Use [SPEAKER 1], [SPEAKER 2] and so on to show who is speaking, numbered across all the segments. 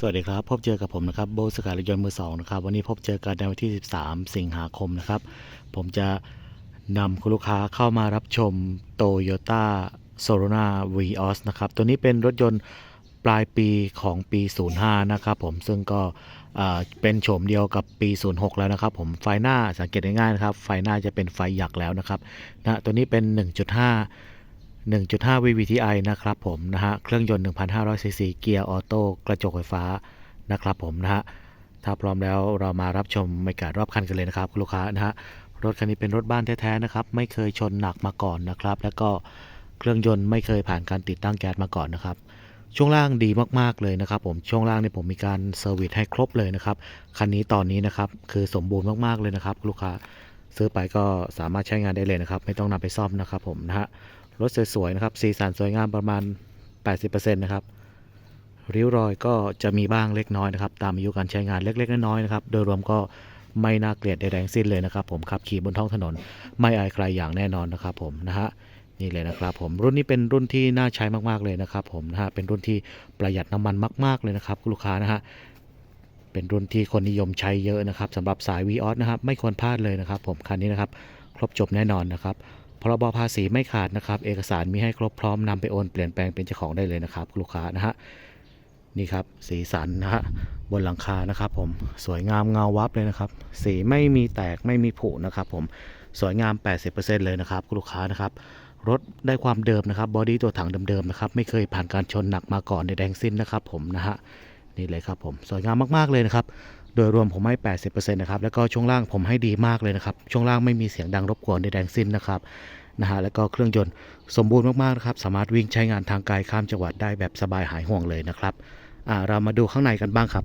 [SPEAKER 1] สวัสดีครับ พบเจอกับผมนะครับโบสกายรถยนต์มือสองนะครับวันนี้พบเจอกันในวันที่ 13 สิงหาคมนะครับ ผมจะนำคุณลูกค้าเข้ามารับชม Toyota s o r o n a Vios นะครับ ตัวนี้เป็นรถยนต์ปลายปีของปี 05 นะครับผมซึ่งก็เป็นโฉมเดียวกับปี 06 แล้วนะครับ ผมไฟหน้าสังเกตง่ายๆนะครับ ไฟหน้าจะเป็นไฟหยักแล้วนะครับนะตัวนี้เป็น 1.5 1.5 VVTi นะครับผมนะฮะ เครื่องยนต์ 1,500ซีซีเกียร์ออโต้ กระจกไฟฟ้านะครับผมนะฮะ ถ้าพร้อมแล้วเรามารับชมบรรยากาศรอบคันกันเลยนะครับคุณลูกค้านะฮะ รถคันนี้เป็นรถบ้านแท้ๆนะครับ ไม่เคยชนหนักมาก่อนนะครับ แล้วก็เครื่องยนต์ไม่เคยผ่านการติดตั้งแก๊สมาก่อนนะครับ ช่วงล่างดีมากๆเลยนะครับ ผม ช่วงล่างเนี่ยผมมีการเซอร์วิสให้ครบเลยนะครับ คันนี้ตอนนี้นะครับคือสมบูรณ์มากๆเลยนะครับคุณลูกค้าซื้อไปก็สามารถใช้งานได้เลยนะครับ ไม่ต้องนำไปซ่อมนะครับผมนะฮะ รถสวยๆนะครับ สีสันสวยงามประมาณ 80%นะครับ ริ้วรอยก็จะมีบ้างเล็กน้อยนะครับ ตามอายุการใช้งานเล็ก ๆ น้อยๆนะครับ โดยรวมก็ไม่น่าเกลียดใดๆทั้งสิ้นเลยนะครับ ผมขับขี่บนท้องถนน ไม่อายใครอย่างแน่นอนนะครับ ผมนะฮะนี่เลยนะครับผมรุ่นนี้เป็นรุ่นที่น่าใช้มากๆเลยนะครับ ผมนะฮะเป็นรุ่นที่ประหยัดน้ำมันมาก ๆเลยนะครับลูกค้านะฮะเป็นรุ่นที่คนนิยมใช้เยอะนะครับสำหรับสายวีออสนะครับไม่ควรพลาดเลยนะครับ ผมคันนี้นะครับ ครบจบแน่นอนนะครับ พรบภาษีไม่ขาดนะครับ เอกสารมีให้ครบพร้อมนำไปโอนเปลี่ยนแปลงเป็นเจ้าของได้เลยนะครับ ลูกค้านะฮะนี่ครับสีสันนะฮะบนหลังคานะครับผมสวยงามเงาวับเลยนะครับ สีไม่มีแตกไม่มีผุนะครับผมสวยงาม 80%เลยนะครับลูกค้านะครับรถได้ความเดิมนะครับบอดี้ตัวถังเดิมๆนะครับไม่เคยผ่านการชนหนักมาก่อนในแดงสิ้นนะครับผมนะฮะนี่เลยครับผมสวยงามมากๆเลยนะครับ โดยรวมผมให้ 80%นะครับแล้วก็ช่วงล่างผมให้ดีมากเลยนะครับ ช่วงล่างไม่มีเสียงดังรบกวนในแดงสิ้นนะครับนะฮะแล้วก็เครื่องยนต์สมบูรณ์มากๆนะครับสามารถวิ่งใช้งานทางไกลข้ามจังหวัดได้แบบสบายหายห่วงเลยนะครับอ่าเรามาดูข้างในกันบ้างครับ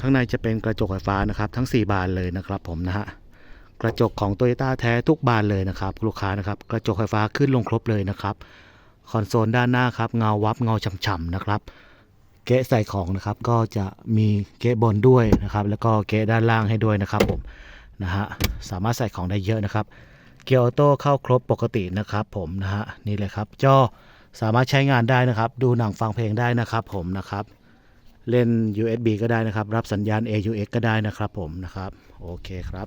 [SPEAKER 1] ข้างในจะเป็นกระจกไฟฟ้านะครับ ทั้ง 4 บานเลยนะครับผมนะฮะกระจกของโตโยต้าแท้ทุกบานเลยนะครับลูกค้านะครับกระจกไฟฟ้าขึ้นลงครบเลยนะครับคอนโซลด้านหน้าครับเงาวับเงาฉ่ำๆนะครับ เกะใส่ของนะครับ ก็จะมีเกะบนด้วยนะครับ แล้วก็เกะด้านล่างให้ด้วยนะครับผมนะฮะสามารถใส่ของได้เยอะนะครับ เกียร์ออโต้เข้าครบปกตินะครับ ผมนะฮะนี่เลยครับจอสามารถใช้งานได้นะครับ ดูหนังฟังเพลงได้นะครับ ผมนะครับ เล่น USB ก็ได้นะครับ รับสัญญาณ AUX ก็ได้นะครับผมนะครับโอเคครับ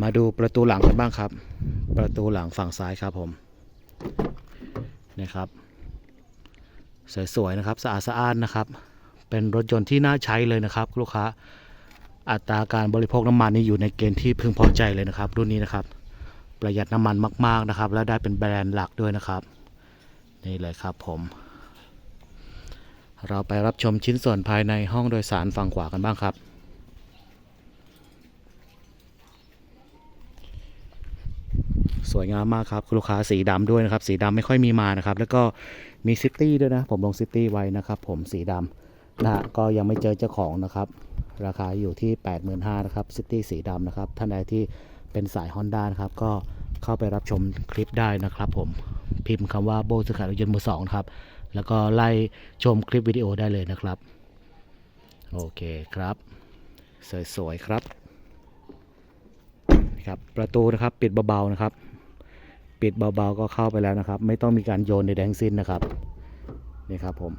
[SPEAKER 1] มาดูประตูหลังกันบ้างครับ ประตูหลังฝั่งซ้ายครับผมนะครับ สวยๆนะครับสะอาดสะอ้านนะครับ เป็นรถยนต์ที่น่าใช้เลยนะครับ ลูกค้าอัตราการบริโภคน้ำมันนี่อยู่ในเกณฑ์ที่พึงพอใจเลยนะครับ รุ่นนี้นะครับ ประหยัดน้ำมันมาก ๆนะครับ และได้เป็นแบรนด์หลักด้วยนะครับนี่เลยครับผม เราไปรับชมชิ้นส่วนภายในห้องโดยสารฝั่งขวากันบ้างครับ สวยงามมากครับคุณลูกค้าสีดำด้วยนะครับ สีดำไม่ค่อยมีมานะครับ แล้วก็มีซิตี้ด้วยนะ ผมลงซิตี้ไว้นะครับ ผมสีดำนะฮะก็ยังไม่เจอเจ้าของนะครับ ราคาอยู่ที่ 85,000นะครับซิตี้สีดำนะครับ ท่านใดที่เป็นสาย Honda นะครับ ก็เข้าไปรับชมคลิปได้นะครับ ผมพิมพ์คำว่าโบสุขารถยนต์มือสองครับ แล้วก็ไล่ชมคลิปวิดีโอได้เลยนะครับ โอเคครับ สวยๆครับครับ ประตูนะครับปิดเบาๆนะครับ ปิดเบาๆก็เข้าไปแล้วนะครับ ไม่ต้องมีการโยนในแดงสิ้นนะครับนี่ครับผม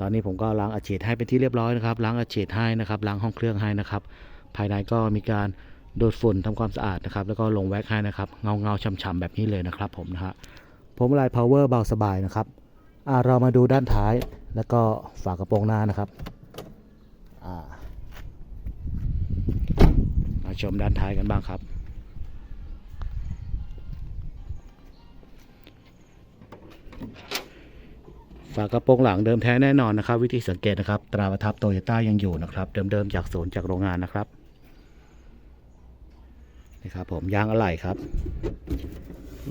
[SPEAKER 1] ตอนนี้ผมก็ล้างอาฉีดให้เป็นที่เรียบร้อยนะครับ ล้างอาฉีดให้นะครับ ล้างห้องเครื่องให้นะครับ ภายในก็มีการดูดฝุ่นทำความสะอาดนะครับ แล้วก็ลงแว็กให้นะครับ เงาเงาๆฉ่ำๆแบบนี้เลยนะครับ ผมนะฮะผมลาย power เบาสบายนะครับอ่าเรามาดูด้านท้ายแล้วก็ฝากระโปรงหน้านะครับอ่ามาชมด้านท้ายกันบ้างครับ ฝากระโปรงหลังเดิมแท้แน่นอนนะครับ วิธีสังเกตนะครับ ตราประทับโตโยต้ายังอยู่นะครับ เดิมๆจากศูนย์จากโรงงานนะครับนี่ครับผมยางอะไหล่ครับ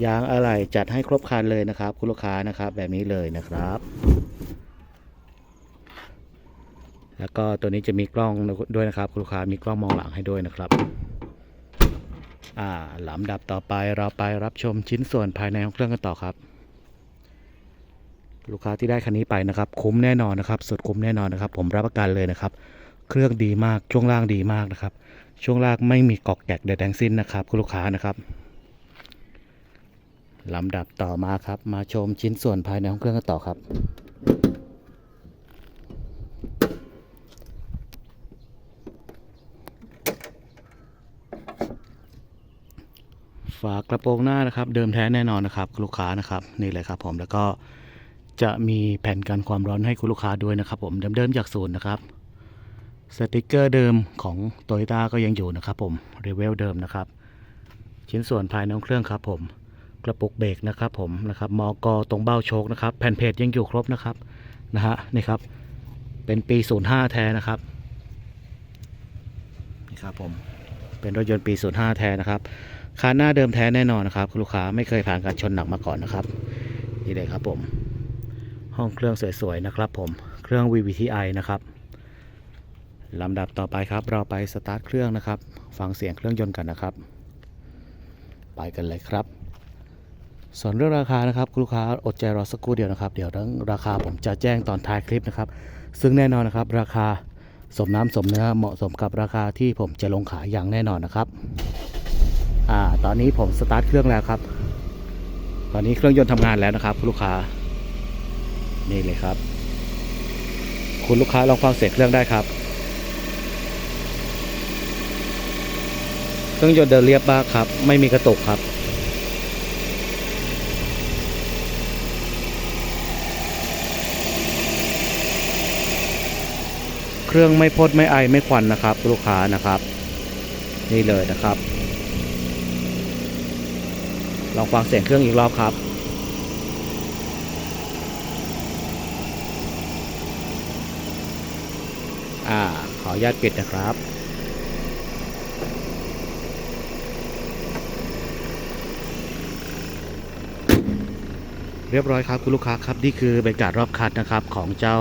[SPEAKER 1] ยางอะไหล่จัดให้ครบคันเลยนะครับ คุณลูกค้านะครับ แบบนี้เลยนะครับ แล้วก็ตัวนี้จะมีกล้องด้วยนะครับ คุณลูกค้ามีกล้องมองหลังให้ด้วยนะครับอ่าลำดับต่อไปเราไปรับชมชิ้นส่วนภายในของเครื่องกันต่อครับ ลูกค้าที่ได้คันนี้ไปนะครับ คุ้มแน่นอนนะครับ สุดคุ้มแน่นอนนะครับ ผมรับประกันเลยนะครับ เครื่องดีมากช่วงล่างดีมากนะครับ ช่วงล่างไม่มีกอกแกกใดทั้งสิ้นนะครับ คุณลูกค้านะครับลำดับต่อมาครับ มาชมชิ้นส่วนภายในของเครื่องกันต่อครับฝากระโปรงหน้านะครับ เดิมแท้แน่นอนนะครับ ลูกค้านะครับ นี่เลยครับผมแล้วก็ จะมีแผ่นกันความร้อนให้คุณลูกค้าด้วยนะครับ ผมเดิมๆจากศูนย์นะครับสติกเกอร์เดิมของ t o y ยต้าก็ยังอยู่นะครับ ผมเรเวลเดิมนะครับ ชิ้นส่วนภายในของเครื่องครับผมกระปุกเบรกนะครับผมนะครับมอกอตรงเบ้าโชคนะครับแผ่นเพจยังอยู่ครบนะครับนะฮะนี่ครับเป็นปี 05 แท้นะครับนี่ครับผมเป็นรถยนต์ปี 05 แท้นะครับคานหน้าเดิมแท้แน่นอนนะครับคุณลูกค้าไม่เคยผ่านการชนหนักมาก่อนนะครับนี่เลยครับผม ห้องเครื่องสวยๆนะครับผมเครื่อง VVTi นะครับลำดับต่อไปครับ เราไปสตาร์ทเครื่องนะครับ ฟังเสียงเครื่องยนต์กันนะครับ ไปกันเลยครับ ส่วนเรื่องราคานะครับคุณลูกค้าอดใจรอสักครู่เดียวนะครับ เดี๋ยวเรื่องราคาผมจะแจ้งตอนท้ายคลิปนะครับ ซึ่งแน่นอนนะครับ ราคาสมน้ำสมเนื้อเหมาะสมกับราคาที่ผมจะลงขายอย่างแน่นอนนะครับอ่าตอนนี้ผมสตาร์ทเครื่องแล้วครับ ตอนนี้เครื่องยนต์ทำงานแล้วนะครับคุณลูกค้า นี่เลยครับ คุณลูกค้าลองฟังเสียงเครื่องได้ครับ เครื่องยนต์เดินเรียบมากครับ ไม่มีกระตุกครับเครื่องไม่พ่นไม่ไอไม่ควันนะครับ ลูกค้านะครับ นี่เลยนะครับ ลองฟังเสียงเครื่องอีกรอบครับ อ่า ข ออนุญาตปิดนะครับเรียบร้อยครับ คุณลูกค้าครับ นี่คือบรรยากาศรอบคันนะครับ ของเจ้า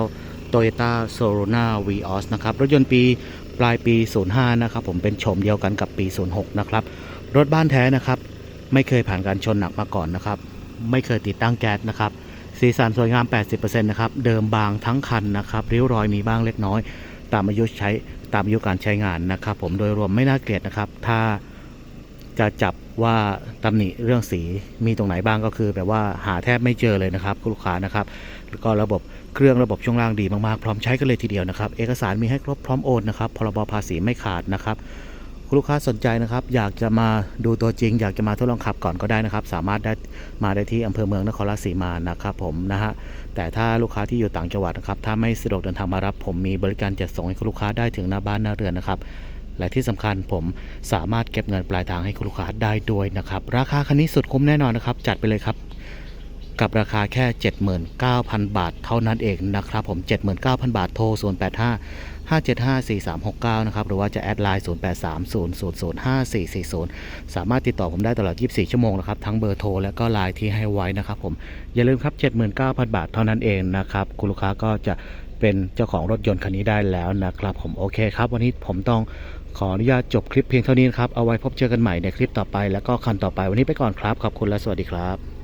[SPEAKER 1] Toyota Sorona Vios นะครับ รถยนต์ปีปลายปี 05 นะครับ ผมเป็นโฉมเดียวกันกับปี 06 นะครับ รถบ้านแท้นะครับ ไม่เคยผ่านการชนหนักมาก่อนนะครับ ไม่เคยติดตั้งแก๊สนะครับ สีสันสวยงาม 80%นะครับ เดิมบางทั้งคันนะครับ ริ้วรอยมีบ้างเล็กน้อย ตามอายุใช้ตามอายุการใช้งานนะครับ ผมโดยรวมไม่น่าเกลียดนะครับ ถ้าจะจับว่าตำหนิเรื่องสีมีตรงไหนบ้างก็คือแบบว่าหาแทบไม่เจอเลยนะครับคุณลูกค้านะครับแล้วก็ระบบเครื่องระบบช่วงล่างดีมากๆ พร้อมใช้กันเลยทีเดียวนะครับ เอกสารมีให้ครบพร้อมโอนนะครับพรบภาษีไม่ขาดนะครับ คุณลูกค้าสนใจนะครับ อยากจะมาดูตัวจริง อยากจะมาทดลองขับก่อนก็ได้นะครับ สามารถได้มาได้ที่อำเภอเมืองนครราชสีมานะครับผมนะฮะแต่ถ้าลูกค้าที่อยู่ต่างจังหวัดนะครับถ้าไม่สะดวกเดินทางมารับ ผมมีบริการจัดส่งให้คุณลูกค้าได้ถึงหน้าบ้านหน้าเรือนนะครับและที่สำคัญผมสามารถเก็บเงินปลายทางให้คุณลูกค้าได้ด้วยนะครับ ราคาคันนี้สุดคุ้มแน่นอนนะครับ จัดไปเลยครับ กับราคาแค่ 79,000 บาทเท่านั้นเองนะครับผม 79,000 บาทโทร 085 575 4369 นะครับ หรือว่าจะแอดไลน์ 0830 005 440 สามารถติดต่อผมได้ตลอด 24 ชั่วโมงนะครับ ทั้งเบอร์โทรและก็ไลน์ที่ให้ไว้นะครับผม อย่าลืมครับ 79,000 บาทเท่านั้นเองนะครับ คุณลูกค้าก็จะเป็นเจ้าของรถยนต์คันนี้ได้แล้วนะครับ ผมโอเคครับ วันนี้ผมต้องขออนุญาตจบคลิปเพียงเท่านี้นครับ เอาไว้พบเจอกันใหม่ในคลิปต่อไป แล้วก็คันต่อไปวันนี้ไปก่อนครับ ขอบคุณและสวัสดีครับ